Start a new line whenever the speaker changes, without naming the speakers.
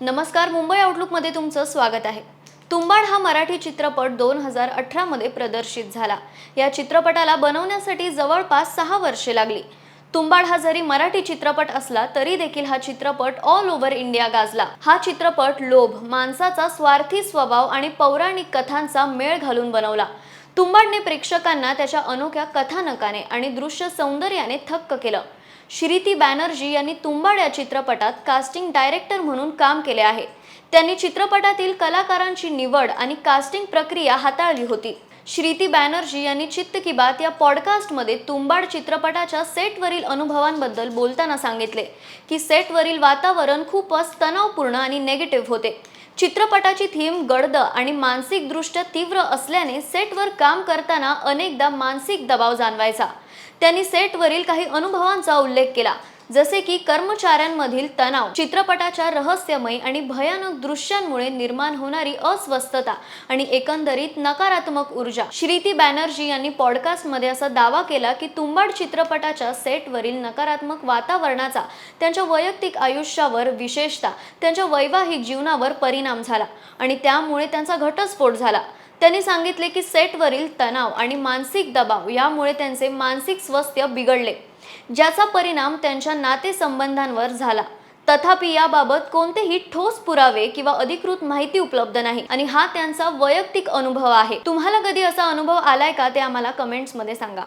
नमस्कार मुंबई आउटलुकमध्ये तुमचं स्वागत आहे. तुंबाड हा मराठी चित्रपट दोन हजार अठरामध्ये प्रदर्शित झाला. या चित्रपटाला बनवण्यासाठी जवळपास सहा वर्षे लागली. तुंबाड हा जरी मराठी चित्रपट असला तरी देखील हा चित्रपट ऑल ओव्हर इंडिया गाजला. हा चित्रपट लोभ माणसाचा स्वार्थी स्वभाव आणि पौराणिक कथांचा मेळ घालून बनवला. तुंबाडने प्रेक्षकांना त्याच्या अनोख्या कथानकाने आणि दृश्य सौंदर्याने थक्क केलं. श्रीती बॅनर्जी यांनी तुंबाड या चित्रपटात कास्टिंग डायरेक्टर म्हणून काम केले आहे. त्यांनी चित्रपटातील कलाकारांची निवड आणि कास्टिंग प्रक्रिया हाताळली होती. श्रीती बॅनर्जी यांनी चित्त की बात या पॉडकास्टमध्ये तुंबाड चित्रपटाच्या सेटवरील अनुभवांबद्दल बोलताना सांगितले की सेटवरील वातावरण खूपच तणावपूर्ण आणि नेगेटिव्ह होते. चित्रपटाची थीम गडद आणि मानसिकदृष्ट्या तीव्र असल्याने सेटवर काम करताना अनेकदा मानसिक दबाव जाणवायचा. त्यांनी सेटवरील काही अनुभवांचा उल्लेख केला. जसे की कर्मचाऱ्यांमधील तणाव चित्रपटाच्या रहस्यमय आणि भयानक दृश्यांमुळे निर्माण होणारी अस्वस्थता आणि एकंदरीत नकारात्मक ऊर्जा. श्रीती बॅनर्जी यांनी पॉडकास्टमध्ये असा दावा केला की तुंबाड चित्रपटाच्या सेटवरील नकारात्मक वातावरणाचा त्यांच्या वैयक्तिक आयुष्यावर विशेषतः त्यांच्या वैवाहिक जीवनावर परिणाम झाला आणि त्यामुळे त्यांचा घटस्फोट झाला. त्यांनी सांगितले की सेटवरील तणाव आणि मानसिक दबाव यामुळे त्यांचे मानसिक स्वास्थ्य बिघडले ज्याचा परिणाम त्यांच्या नातेसंबंधांवर झाला. तथापि याबाबत कोणतेही ठोस पुरावे किंवा अधिकृत माहिती उपलब्ध नाही आणि हा त्यांचा वैयक्तिक अनुभव आहे. तुम्हाला कधी असा अनुभव आलाय का ते आम्हाला कमेंट्समध्ये सांगा.